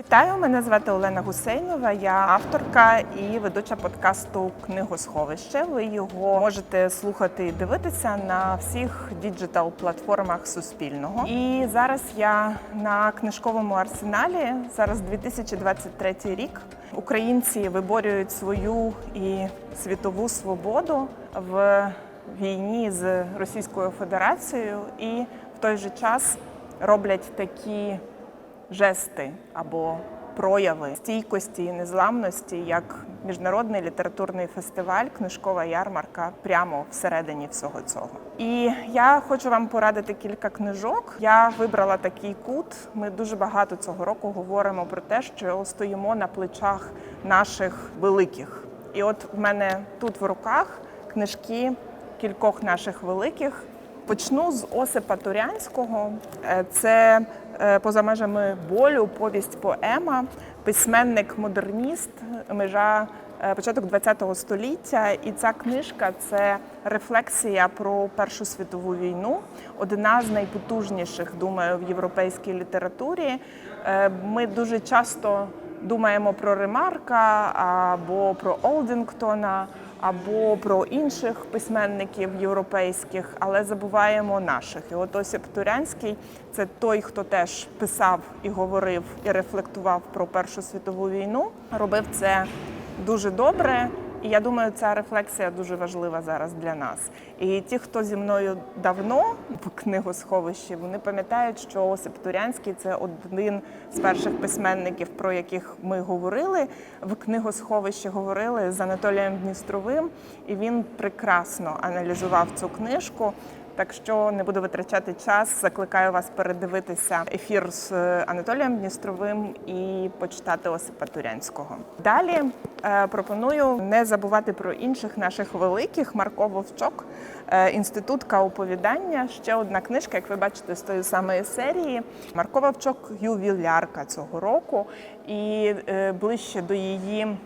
Вітаю, мене звати Олена Гусейнова. Я авторка і ведуча подкасту Книгосховище. Ви його можете слухати і дивитися на всіх діджитал-платформах Суспільного. І зараз я на книжковому арсеналі. Зараз 2023 рік. Українці виборюють свою і світову свободу в війні з Російською Федерацією і в той же час роблять такі жести або прояви стійкості і незламності, як міжнародний літературний фестиваль, книжкова ярмарка прямо всередині всього цього. І я хочу вам порадити кілька книжок. Я вибрала такий кут. Ми дуже багато цього року говоримо про те, що стоїмо на плечах наших великих. І от в мене тут в руках книжки кількох наших великих. Почну з Осипа Турянського. Е, Це е, поза межами болю, повість поема, письменник-модерніст, межа е, початок ХХ століття. І ця книжка це рефлексія про Першу світову війну, одна з найпотужніших, думаю, в європейській літературі. Ми дуже часто думаємо про Ремарка або про Олдингтона або про інших письменників європейських, але забуваємо наших. І от Осіп Турянський це той, хто теж писав і говорив і рефлектував про Першу світову війну. Робив це дуже добре. І я думаю, ця рефлексія дуже важлива зараз для нас. І ті, хто зі мною давно в книгосховищі, вони пам'ятають, що Осип Турянський це один з перших письменників, про яких ми говорили в книгосховищі. Говорили з Анатолієм Дністровим, і він прекрасно аналізував цю книжку. Так що не буду витрачати час. Закликаю вас передивитися ефір з е, Анатолієм Дністровим і почитати Осипа Турянського. Далі е, пропоную не забувати про інших наших великих Марко Вовчок, е, інститутка оповідання. Ще одна книжка, як ви бачите, з тої самої серії. Марко Вовчок ювілярка цього року, і ближче до її.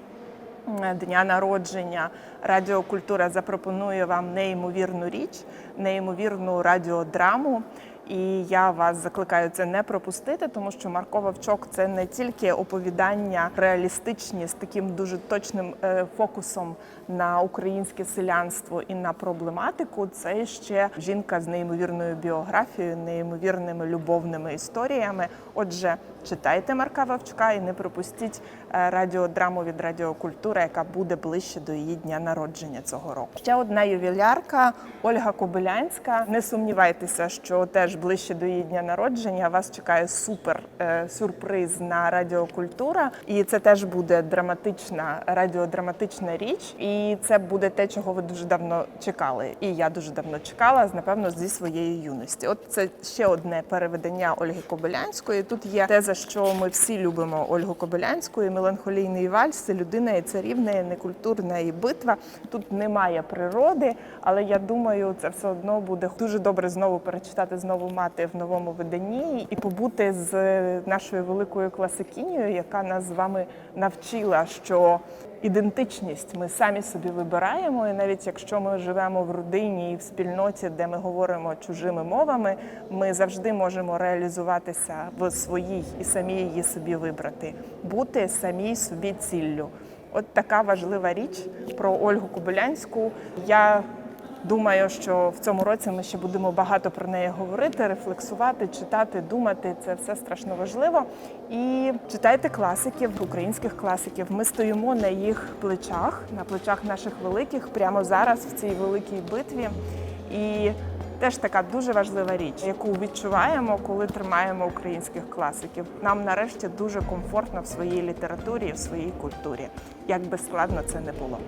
Дня народження Радіокультура запропонує вам неймовірну річ, неймовірну радіодраму. І я вас закликаю це не пропустити, тому що Марко Вовчок це не тільки оповідання реалістичні з таким дуже точним е, фокусом на українське селянство і на проблематику. Це ще жінка з неймовірною біографією, неймовірними любовними історіями. Отже, читайте Марка Вовчка і не пропустіть е, радіодраму від Радіокультура, яка буде ближче до її дня народження цього року. Ще одна ювілярка Ольга Кобилянська. Не сумнівайтеся, що теж ближче до її дня народження вас чекає супер е, сюрприз на Радіокультура, і це теж буде драматична радіодраматична річ. І це буде те, чого ви дуже давно чекали. І я дуже давно чекала, напевно, зі своєї юності. От це ще одне переведення Ольги Кобилянської. Тут є те, за що ми всі любимо Ольгу Кобилянську. Меланхолійний вальс це людина і царівна, і некультурна і битва. Тут немає природи, але я думаю, це все одно буде дуже добре знову перечитати, знову мати в новому виданні і побути з нашою великою класикінею, яка нас з вами навчила, що ідентичність ми самі собі вибираємо, і навіть якщо ми живемо в родині і в спільноті, де ми говоримо чужими мовами, ми завжди можемо реалізуватися в своїй і самі її собі вибрати, бути самій собі ціллю. От така важлива річ про Ольгу Кобилянську. Я Думаю, що в цьому році ми ще будемо багато про неї говорити, рефлексувати, читати, думати. Це все страшно важливо. І читайте класиків, українських класиків. Ми стоїмо на їх плечах, на плечах наших великих, прямо зараз в цій великій битві. І теж така дуже важлива річ, яку відчуваємо, коли тримаємо українських класиків. Нам нарешті дуже комфортно в своїй літературі в своїй культурі, як би складно це не було.